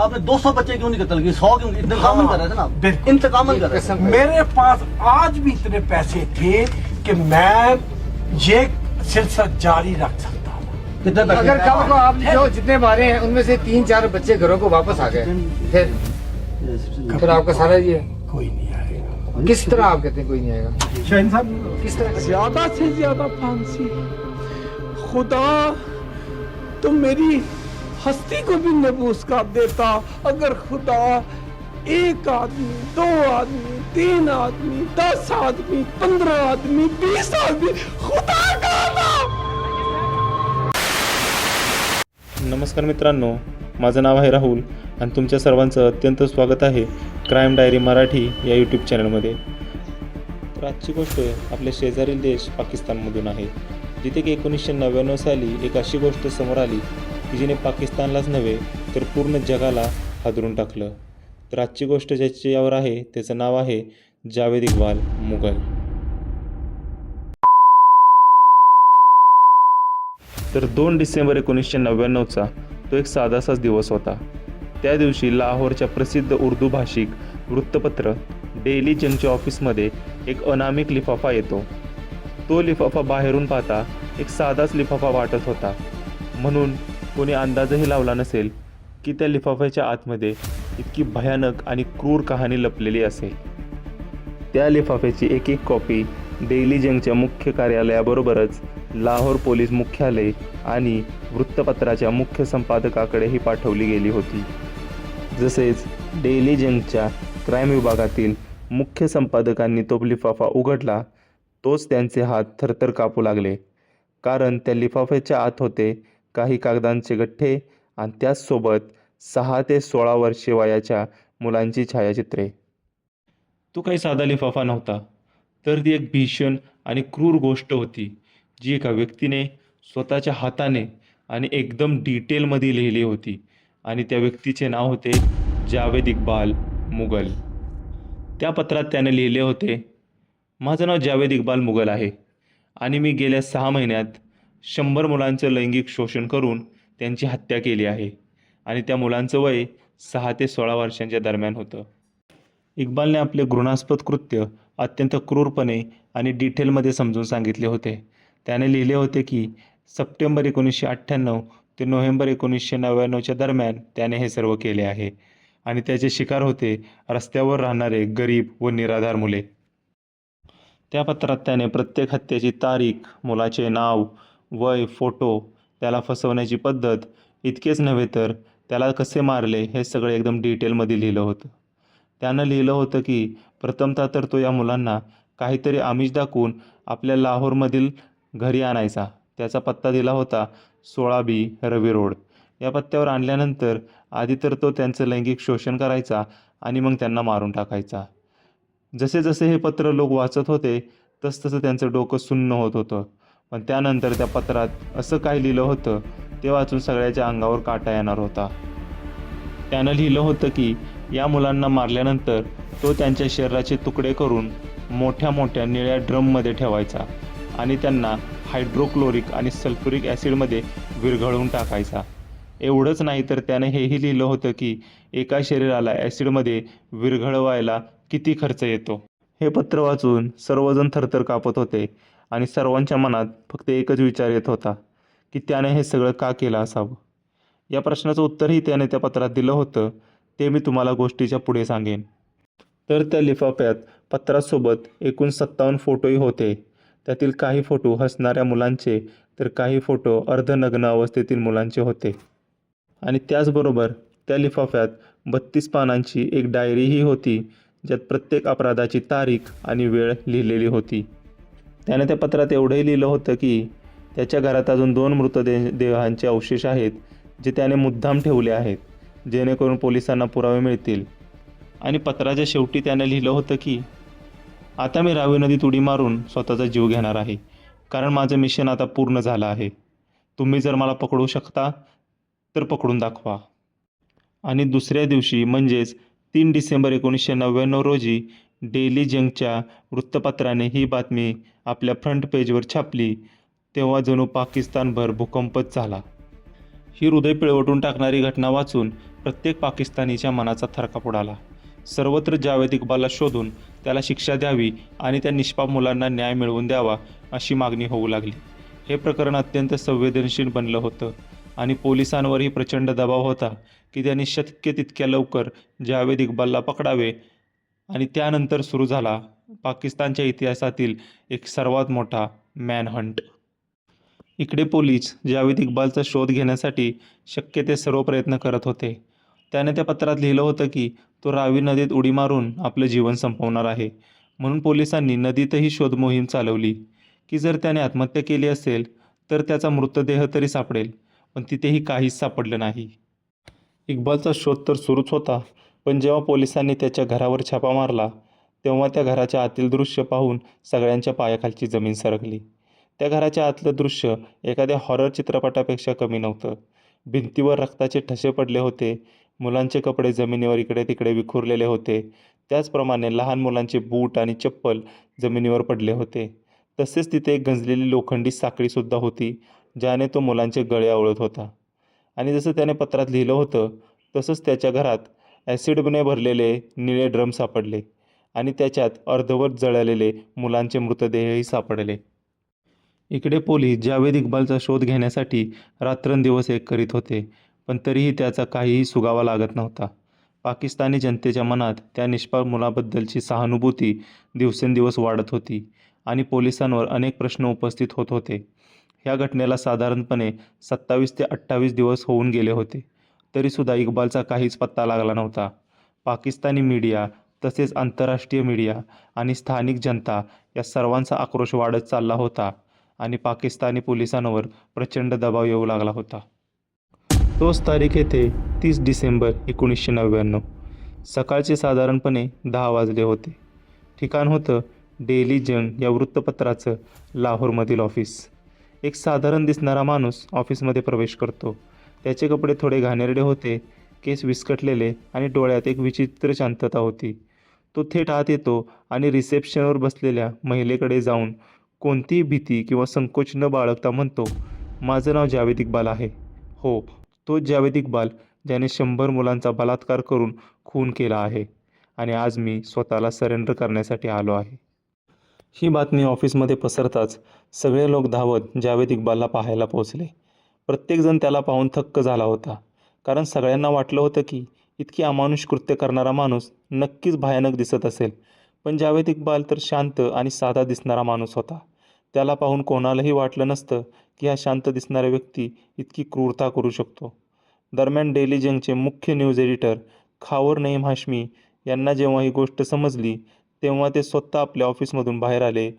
आपने 200 बच्चे क्यों नहीं कत्ल किए? 100 क्यों इंतकामन कर रहे थे ना आप। इंतकामन कर रहे थे। मेरे पास आज भी इतने पैसे थे कि मैं ये सिलसिला जारी रख सकता कितने अगर कल को आप जो जितने मारे हैं उनमें से तीन चार बच्चे घरों को वापस आ गए। फिर फिर आपका सारा ये कोई नहीं आएगा। किस तरह आप कहते हैं कोई नहीं आएगा? शाहीन साहब किस तरह ज़्यादा से ज़्यादा फांसी। खुदा तो मेरी हस्ती को भी नबूस का देता। अगर खुदा एक आदमी दो आदमी तीन आदमी दस आदमी पंद्रह आदमी बीस आदमी खुदा का नाम? नमस्कार मित्रांनो माझं नाव आहे राहुल आणि तुमच्या सर्वांचं अत्यंत स्वागत आहे क्राईम डायरी मराठी या यूट्यूब चॅनलमध्ये तर आजची गोष्ट आपल्या शेजारील देश पाकिस्तानमधून आहे. जिथे की एकोणीसशे नव्याण्णव साली एक अशी गोष्ट समोर आली की जिने पाकिस्तानलाच नव्हे तर पूर्ण जगाला हादरून टाकलं. तर आजची गोष्ट ज्याच्यावर आहे त्याचं नाव आहे जावेद इक्बाल मुघल. तर दोन डिसेंबर एकोणीसशे नव्याण्णवचा तो एक साधासाच दिवस होता. त्या दिवशी लाहोरच्या प्रसिद्ध उर्दू भाषिक वृत्तपत्र डेली जंगच्या ऑफिसमध्ये एक अनामिक लिफाफा येतो. तो लिफाफा बाहेरून पाहता एक साधाच लिफाफा वाटत होता. म्हणून कोणी अंदाजही लावला नसेल की त्या लिफाफ्याच्या आतमध्ये इतकी भयानक आणि क्रूर कहाणी लपलेली असेल त्या लिफाफ्याची एक एक कॉपी डेली जंगच्या मुख्य कार्यालयाबरोबरच लाहोर पोलीस मुख्यालय आणि वृत्तपत्राच्या मुख्य संपादकाकडेही पाठवली गेली होती. जसेच डेली जंगच्या क्राईम विभागातील मुख्य संपादकांनी तो लिफाफा उघडला तोच त्यांचे हात थरथर कापू लागले. कारण त्या लिफाफ्याच्या आत होते काही कागदांचे गठ्ठे आणि त्याचसोबत सहा ते सोळा वर्षे वयाच्या मुलांची छायाचित्रे. तो काही साधा लिफाफा नव्हता तर ती एक भीषण आणि क्रूर गोष्ट होती जी एका व्यक्तीने स्वतःच्या हाताने आणि एकदम डिटेलमध्ये लिहिली होती आणि त्या व्यक्तीचे नाव होते जावेद इक्बाल मुघल त्या पत्रात त्याने लिहिले होते माझं नाव जावेद इक्बाल मुघल आहे आणि मी गेल्या सहा महिन्यात शंभर मुलांचं लैंगिक शोषण करून त्यांची हत्या केली आहे. आणि त्या मुलांचं वय सहा ते सोळा वर्षांच्या दरम्यान होतं. इक्बालने आपले घृणास्पद कृत्य अत्यंत क्रूरपणे आणि डिटेलमध्ये समजून सांगितले होते. त्याने लिहिले होते की सप्टेंबर एकोणीसशे अठ्ठ्याण्णव ते नोव्हेंबर एकोणीसशे नव्याण्णवच्या दरम्यान त्याने हे सर्व केले आहे. आणि त्याचे शिकार होते रस्त्यावर राहणारे गरीब व निराधार मुले. त्या पत्रात त्याने प्रत्येक हत्येची तारीख मुलाचे नाव वय फोटो त्याला फसवण्याची पद्धत इतकेच नव्हे तर त्याला कसे मारले हे सगळे एकदम डिटेलमध्ये लिहिलं होतं. त्यानं लिहिलं होतं की प्रथमतः तर तो या मुलांना काहीतरी आमिष दाखवून आपल्या लाहोरमधील घरी आणायचा. त्याचा पत्ता दिला होता सोळा बी रवी रोड. या पत्त्यावर आणल्यानंतर आधी तर तो त्यांचं लैंगिक शोषण करायचा आणि मग त्यांना मारून टाकायचा. जसे जसे हे पत्र लोक वाचत होते तसतसं त्यांचं डोकं सुन्न होत होतं. पण त्यानंतर त्या पत्रात असं काय लिहिलं होतं ते वाचून सगळ्याच्या अंगावर काटा येणार होता. त्यानं लिहिलं होतं की या मुलांना मारल्यानंतर तो त्यांच्या शरीराचे तुकडे करून मोठ्या मोठ्या निळ्या ड्रममध्ये ठेवायचा आणि त्यांना हायड्रोक्लोरिक आणि सल्फ्युरिक ॲसिडमध्ये विरघळवून टाकायचा. एवढंच नाही तर त्याने हेही लिहिलं होतं की एका शरीराला ॲसिडमध्ये विरघळवायला किती खर्च येतो? हे पत्र वाचून सर्वजण थरथर कापत होते. आणि सर्वांच्या मनात फक्त एकच विचार येत होता की त्याने हे सगळं का केलं असावं? या प्रश्नाचं उत्तरही त्याने त्या पत्रात दिलं होतं ते मी तुम्हाला गोष्टीच्या पुढे सांगेन. तर त्या लिफाफ्यात पत्रासोबत एकूण सत्तावन्न फोटोही होते. त्यातील काही फोटो हसणाऱ्या मुलांचे तर काही फोटो अर्धनग्न अवस्थेतील मुलांचे होते. आणि त्याचबरोबर त्या लिफाफ्यात बत्तीस पानांची एक डायरीही होती ज्यात प्रत्येक अपराधाची तारीख आणि वेळ लिहिलेली होती. त्याने त्या पत्रात एवढंही लिहिलं होतं की त्याच्या घरात अजून दोन मृतदेह देहांचे अवशेष आहेत जे त्याने मुद्दाम ठेवले आहेत जेणेकरून पोलिसांना पुरावे मिळतील. आणि पत्राच्या शेवटी त्याने लिहिलं होतं की आता मी रावी नदीत उडी मारून स्वतःचा जीव घेणार आहे कारण माझं मिशन आता पूर्ण झालं आहे. तुम्ही जर मला पकडू शकता तर पकडून दाखवा. आणि दुसऱ्या दिवशी म्हणजेच तीन डिसेंबर एकोणीसशे नव्याण्णव रोजी डेली जंगच्या वृत्तपत्राने ही बातमी आपल्या फ्रंट पेजवर छापली तेव्हा जणू पाकिस्तानभर भूकंपच झाला. ही हृदय पिळवटून टाकणारी घटना वाचून प्रत्येक पाकिस्तानीच्या मनाचा थरकाप उडाला. सर्वत्र जावेद इक्बालला शोधून त्याला शिक्षा द्यावी आणि त्या निष्पाप मुलांना न्याय मिळवून द्यावा अशी मागणी होऊ लागली. हे प्रकरण अत्यंत संवेदनशील बनलं होतं आणि पोलिसांवरही प्रचंड दबाव होता की त्यांनी शक्य तितक्या लवकर जावेद इक्बालला पकडावे आणि त्यानंतर सुरू झाला पाकिस्तानच्या इतिहासातील एक सर्वात मोठा मॅनहंट. इकडे पोलीस जावेद इक्बालचा शोध घेण्यासाठी शक्य ते सर्व प्रयत्न करत होते. त्याने त्या पत्रात लिहिलं होतं की तो रावी नदीत उडी मारून आपलं जीवन संपवणार आहे. म्हणून पोलिसांनी नदीतही शोध मोहीम चालवली. की जर त्याने आत्महत्या केली असेल तर त्याचा मृतदेह तरी सापडेल पण तिथेही काहीच सापडलं नाही. इक्बालचा शोध तर सुरूच होता पण जेव्हा पोलिसांनी त्याच्या घरावर छापा मारला तेव्हा त्या घराच्या आतील दृश्य पाहून सगळ्यांच्या पायाखालची जमीन सरकली. त्या घराच्या आतलं दृश्य एखाद्या हॉरर चित्रपटापेक्षा कमी नव्हतं. भिंतीवर रक्ताचे ठसे पडले होते मुलांचे कपडे जमिनीवर इकडे तिकडे विखुरलेले होते. त्याचप्रमाणे लहान मुलांचे बूट आणि चप्पल जमिनीवर पडले होते. तसेच तिथे एक गंजलेली लोखंडी साखळीसुद्धा होती ज्याने तो मुलांचे गळे आवळत होता. आणि जसं त्याने पत्रात लिहिलं होतं तसंच त्याच्या घरात ॲसिडने भरलेले निळे ड्रम सापडले आणि त्याच्यात अर्धवट जळलेले मुलांचे मृतदेहही सापडले. इकडे पोलीस जावेद इक्बालचा शोध घेण्यासाठी रात्रंदिवस एक करीत होते पण तरीही त्याचा काहीही सुगावा लागत नव्हता. पाकिस्तानी जनतेच्या मनात त्या निष्पाप मुलाबद्दलची सहानुभूती दिवसेंदिवस वाढत होती आणि पोलिसांवर अनेक प्रश्न उपस्थित होत होते. ह्या घटनेला साधारणपणे सत्तावीस ते अठ्ठावीस दिवस होऊन गेले होते. तरीसुद्धा इक्बालचा काहीच पत्ता लागला नव्हता. पाकिस्तानी मीडिया तसेच आंतरराष्ट्रीय मीडिया आणि स्थानिक जनता या सर्वांचा आक्रोश वाढत चालला होता आणि पाकिस्तानी पोलिसांवर प्रचंड दबाव येऊ लागला होता. तोच तारीख येथे तीस डिसेंबर एकोणीसशे नव्याण्णव. सकाळचे साधारणपणे दहा वाजले होते. ठिकाण होतं डेली जंग या वृत्तपत्राचं लाहोरमधील ऑफिस. एक साधारण दिसणारा माणूस ऑफिसमध्ये प्रवेश करतो. त्याचे कपडे थोडे घाणेरडे होते केस विस्कटलेले आणि डोळ्यात एक विचित्र शांतता होती. तो थेट आत येतो आणि रिसेप्शनवर बसलेल्या महिलेकडे जाऊन कोणतीही भीती किंवा संकोच न बाळगता म्हणतो माझं नाव जावेद इक्बाल आहे. हो तोच जावेद इक्बाल ज्याने शंभर मुलांचा बलात्कार करून खून केला आहे आणि आज मी स्वतःला सरेंडर करण्यासाठी आलो आहे. ही बातमी ऑफिसमध्ये पसरताच सगळे लोक धावत जावेद इक्बालला पाहायला पोहोचले. प्रत्येकजण त्याला पाहून थक्क झाला होता. कारण सगळ्यांना वाटलं होतं की इतकी अमानुष कृत्य करणारा माणूस नक्कीच भयानक दिसत असेल. पण जावेद इक्बाल तर शांत आणि साधा दिसणारा माणूस होता. त्याला पाहून कोणालाही वाटलं नसतं की हा शांत दिसणारा व्यक्ती इतकी क्रूरता करू शकतो. दरम्यान डेली जंगचे मुख्य न्यूज एडिटर खावर नईम हाशमी यांना जेव्हा ही गोष्ट समजली तेव्हा ते स्वतः आपल्या ऑफिसमधून बाहेर आले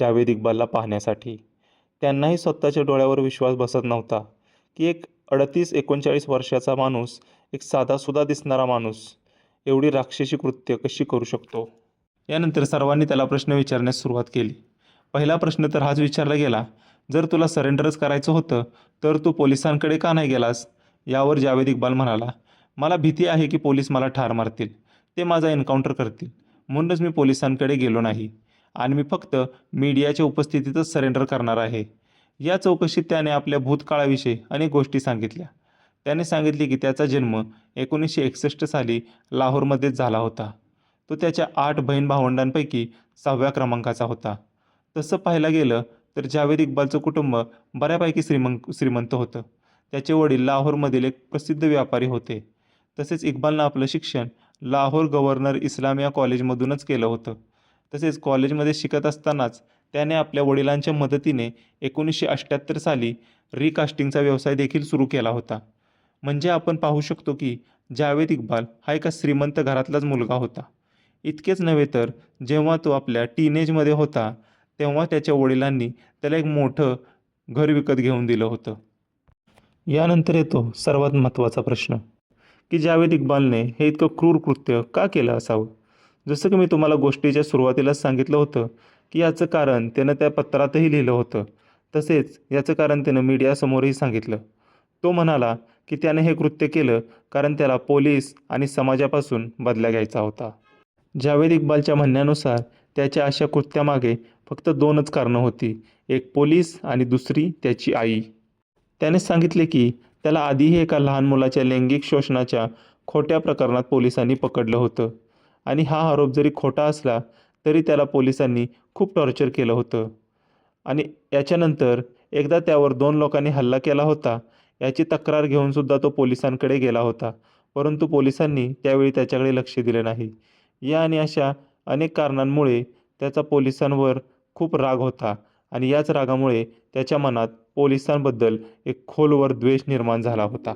जावेद इक्बालला पाहण्यासाठी. त्यांनाही स्वतःच्या डोळ्यावर विश्वास बसत नव्हता की एक अडतीस एकोणचाळीस वर्षाचा माणूस एक साधासुद्धा दिसणारा माणूस एवढी राक्षसी कृत्य कशी करू शकतो? यानंतर सर्वांनी त्याला प्रश्न विचारण्यास सुरुवात केली. पहिला प्रश्न तर हाच विचारला गेला जर तुला सरेंडरच करायचं होतं तर तू पोलिसांकडे का नाही गेलास? यावर जावेद इक्बाल म्हणाला मला भीती आहे की पोलीस मला ठार मारतील ते माझा एन्काउंटर करतील. म्हणूनच मी पोलिसांकडे गेलो नाही. आणि मी फक्त मीडियाच्या उपस्थितीतच सरेंडर करणार आहे. या चौकशीत त्याने आपल्या भूतकाळाविषयी अनेक गोष्टी सांगितल्या. त्याने सांगितले की त्याचा जन्म एकोणीसशे एकसष्ट साली लाहोरमध्येच झाला होता. तो त्याच्या आठ बहीण भावंडांपैकी सहाव्या क्रमांकाचा होता. तसं पाहायला गेलं तर जावेद इक्बालचं कुटुंब बऱ्यापैकी श्रीमंत श्रीमंत होतं. त्याचे वडील लाहोरमधील एक प्रसिद्ध व्यापारी होते. तसेच इक्बालनं आपलं शिक्षण लाहोर गव्हर्नर इस्लामिया कॉलेजमधूनच केलं होतं. तसेच कॉलेजमध्ये शिकत असतानाच त्याने आपल्या वडिलांच्या मदतीने एकोणीसशे अठ्ठ्याहत्तर साली रिकास्टिंगचा व्यवसाय देखील सुरू केला होता. म्हणजे आपण पाहू शकतो की जावेद इक्बाल हा एका श्रीमंत घरातलाच मुलगा होता. इतकेच नव्हे तर जेव्हा तो आपल्या टीनेजमध्ये होता तेव्हा त्याच्या वडिलांनी त्याला एक मोठं घर विकत घेऊन दिलं होतं. यानंतर येतो सर्वात महत्त्वाचा प्रश्न. की जावेद इक्बालने हे इतकं क्रूर कृत्य का केलं असावं? जसं की मी तुम्हाला गोष्टीच्या सुरुवातीलाच सांगितलं होतं की याचं कारण त्यानं त्या पत्रातही लिहिलं होतं. तसेच याचं कारण त्यानं मीडियासमोरही सांगितलं. तो म्हणाला की त्याने हे कृत्य केलं कारण त्याला पोलीस आणि समाजापासून बदला घ्यायचा होता. जावेद इक्बालच्या म्हणण्यानुसार त्याच्या अशा कृत्यामागे फक्त दोनच कारणं होती. एक पोलीस आणि दुसरी त्याची आई. त्याने सांगितले की त्याला आधीही एका लहान मुलाच्या लैंगिक शोषणाच्या खोट्या प्रकरणात पोलिसांनी पकडलं होतं. आणि हा आरोप जरी खोटा असला तरी त्याला पोलिसांनी खूप टॉर्चर केलं होतं. आणि याच्यानंतर एकदा त्यावर दोन लोकांनी हल्ला केला होता याची तक्रार घेऊन सुद्धा तो पोलिसांकडे गेला होता. परंतु पोलिसांनी त्यावेळी त्याच्याकडे लक्ष दिले नाही. या आणि अशा अनेक कारणांमुळे त्याचा पोलिसांवर खूप राग होता आणि याच रागामुळे त्याच्या मनात पोलिसांबद्दल एक खोलवर द्वेष निर्माण झाला होता.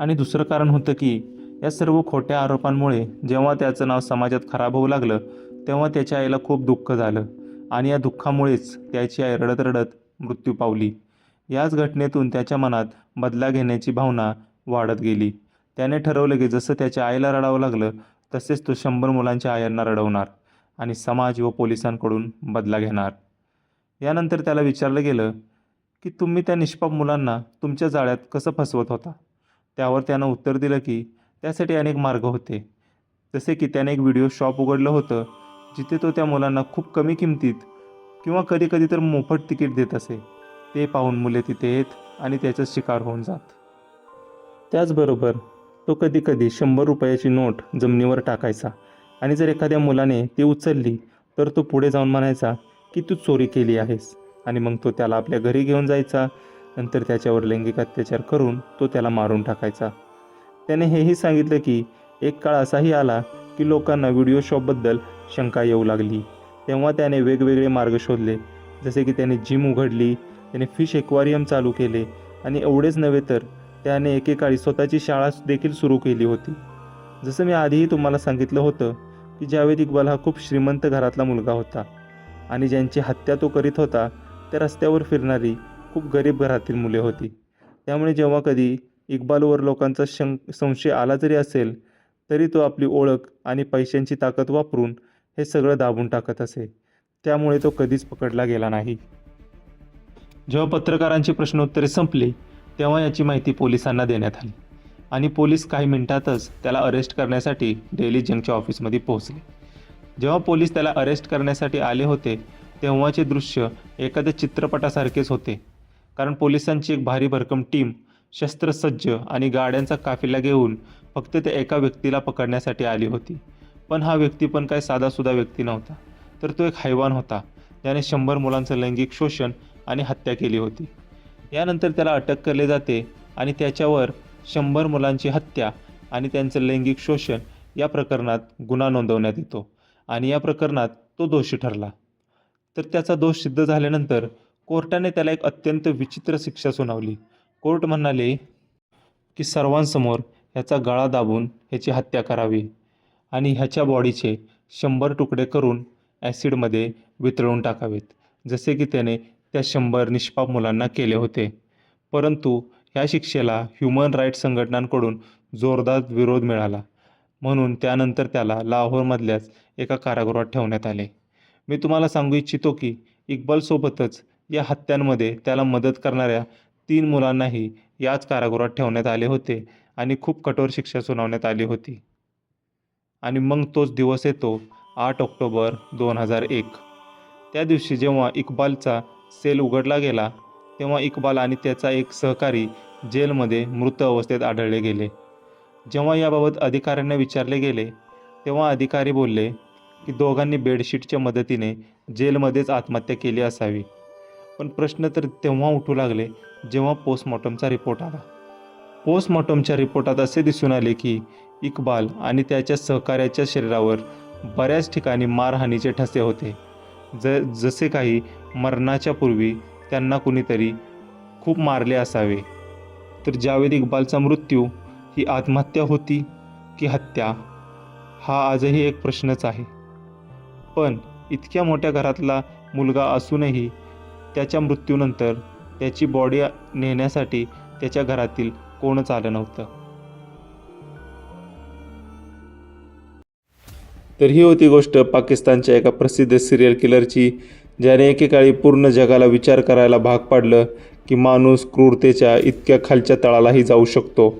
आणि दुसरं कारण होतं की या सर्व खोट्या आरोपांमुळे जेव्हा त्याचं नाव समाजात खराब होऊ लागलं तेव्हा त्याच्या आईला खूप दुःख झालं आणि या दुःखामुळेच त्याची आई रडत रडत मृत्यू पावली. याच घटनेतून त्याच्या मनात बदला घेण्याची भावना वाढत गेली. त्याने ठरवलं की जसं त्याच्या आईला रडावं लागलं तसेच तो शंभर मुलांच्या आयांना रडवणार आणि समाज व पोलिसांकडून बदला घेणार. यानंतर त्याला विचारलं गेलं की तुम्ही त्या निष्पाप मुलांना तुमच्या जाळ्यात कसं फसवत होता? त्यावर त्यानं उत्तर दिलं की त्यासाठी अनेक मार्ग होते. जसे की त्याने एक व्हिडिओ शॉप उघडलं होतं जिथे तो त्या मुलांना खूप कमी किमतीत किंवा कधी कधी तर मोफत तिकीट देत असे. ते पाहून मुले तिथे येत आणि त्याचा शिकार होऊन जात. त्याचबरोबर तो कधी कधी शंभर रुपयाची नोट जमिनीवर टाकायचा आणि जर एखाद्या मुलाने ती उचलली तर तो पुढे जाऊन म्हणायचा की तू चोरी केली आहेस. आणि मग तो त्याला आपल्या घरी घेऊन जायचा. नंतर त्याच्यावर लैंगिक अत्याचार करून तो त्याला मारून टाकायचा. त्याने हेही सांगितलं की एक काळ असाही आला की लोकांना व्हिडिओ शॉपबद्दल शंका येऊ लागली. तेव्हा त्याने वेगवेगळे मार्ग शोधले. जसे की त्याने जिम उघडली त्याने फिश एक्वारियम चालू केले आणि एवढेच नव्हे तर त्याने एकेकाळी स्वतःची शाळा देखील सुरू केली होती. जसं मी आधीही तुम्हाला सांगितलं होतं की जावेद इक्बाल हा खूप श्रीमंत घरातला मुलगा होता आणि ज्यांची हत्या तो करीत होता त्या रस्त्यावर फिरणारी खूप गरीब घरातील मुले होती. त्यामुळे जेव्हा कधी इक्बालवर लोकांचा शं संशय आला जरी असेल तरी तो आपली ओळख आणि पैशांची ताकद वापरून हे सगळं दाबून टाकत असे. त्यामुळे तो कधीच पकडला गेला नाही. जेव्हा पत्रकारांची प्रश्नोत्तरे संपली तेव्हा याची माहिती पोलिसांना देण्यात आली आणि पोलीस काही मिनिटातच त्याला अरेस्ट करण्यासाठी डेली जंगच्या ऑफिसमध्ये पोहोचले. जेव्हा पोलीस त्याला अरेस्ट करण्यासाठी आले होते तेव्हाचे दृश्य एखाद्या चित्रपटासारखेच होते कारण पोलिसांची एक भारी भरकम टीम शस्त्रसज्ज आणि गाड्यांचा काफिला घेऊन फक्त त्या एका व्यक्तीला पकडण्यासाठी आली होती. पण हा व्यक्ती पण काय साधासुधा व्यक्ती नव्हता. तर तो एक हैवान होता. ज्याने शंभर मुलांचं लैंगिक शोषण आणि हत्या केली होती. यानंतर त्याला अटक केले जाते आणि त्याच्यावर शंभर मुलांची हत्या आणि त्यांचं लैंगिक शोषण या प्रकरणात गुन्हा नोंदवण्यात येतो आणि या प्रकरणात तो दोषी ठरला. तर त्याचा दोष सिद्ध झाल्यानंतर कोर्टाने त्याला एक अत्यंत विचित्र शिक्षा सुनावली. कोर्ट म्हणाले की सर्वांसमोर ह्याचा गळा दाबून ह्याची हत्या करावी आणि ह्याच्या बॉडीचे शंभर तुकडे करून ॲसिडमध्ये वितळून टाकावेत. जसे की त्याने त्या शंभर निष्पाप मुलांना केले होते. परंतु ह्या शिक्षेला ह्युमन राईट्स संघटनांकडून जोरदार विरोध मिळाला. म्हणून त्यानंतर त्याला लाहोरमधल्याच एका कारागृहात ठेवण्यात आले. मी तुम्हाला सांगू इच्छितो की इक्बालसोबतच या हत्यांमध्ये त्याला मदत करणाऱ्या तीन मुलांनाही याच कारागृहात ठेवण्यात आले होते आणि खूप कठोर शिक्षा सुनावण्यात आली होती. आणि मग तोच दिवस येतो आठ ऑक्टोबर दोन हजार एक. त्या दिवशी जेव्हा इक्बालचा सेल उघडला गेला तेव्हा इक्बाल आणि त्याचा एक सहकारी जेलमध्ये मृत अवस्थेत आढळले गेले. जेव्हा याबाबत अधिकाऱ्यांना विचारले गेले तेव्हा अधिकारी बोलले की दोघांनी बेडशीटच्या मदतीने जेलमध्येच आत्महत्या केली असावी. पण प्रश्न तर तेव्हा उठू लागले जेव्हा पोस्टमॉर्टमचा रिपोर्ट आला. पोस्टमॉर्टमच्या रिपोर्टात असे दिसून आले की इक्बाल आणि त्याच्या सहकार्याच्या शरीरावर बऱ्याच ठिकाणी मारहाणीचे ठसे होते. ज जसे काही मरणाच्या पूर्वी त्यांना कुणीतरी खूप मारले असावे. तर जावेद इक्बालचा मृत्यू ही आत्महत्या होती की हत्या हा आजही एक प्रश्नच आहे. पण इतक्या मोठ्या घरातला मुलगा असूनही त्याच्या मृत्यूनंतर त्याची बॉडी नेण्यासाठी त्याच्या घरातील कोणच आलं नव्हतं. तर ही होती गोष्ट पाकिस्तानच्या एका प्रसिद्ध सिरियल किलरची ज्याने एकेकाळी पूर्ण जगाला विचार करायला भाग पाडलं की माणूस क्रूरतेच्या इतक्या खालच्या तळालाही जाऊ शकतो.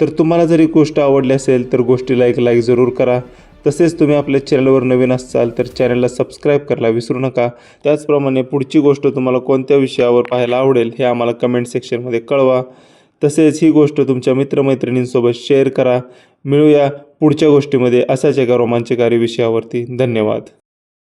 तर तुम्हाला जर ही गोष्ट आवडली असेल तर गोष्टीला एक लाईक जरूर करा. तसेच तुम्ही आपल्या चॅनलवर नवीन असाल तर चॅनलला सबस्क्राईब करायला विसरू नका. त्याचप्रमाणे पुढची गोष्ट तुम्हाला कोणत्या विषयावर पाहायला आवडेल हे आम्हाला कमेंट सेक्शनमध्ये कळवा. तसेच ही गोष्ट तुमच्या मित्रमैत्रिणींसोबत शेअर करा. मिळूया पुढच्या गोष्टीमध्ये असाच एका रोमांचकारी विषयावरती. धन्यवाद.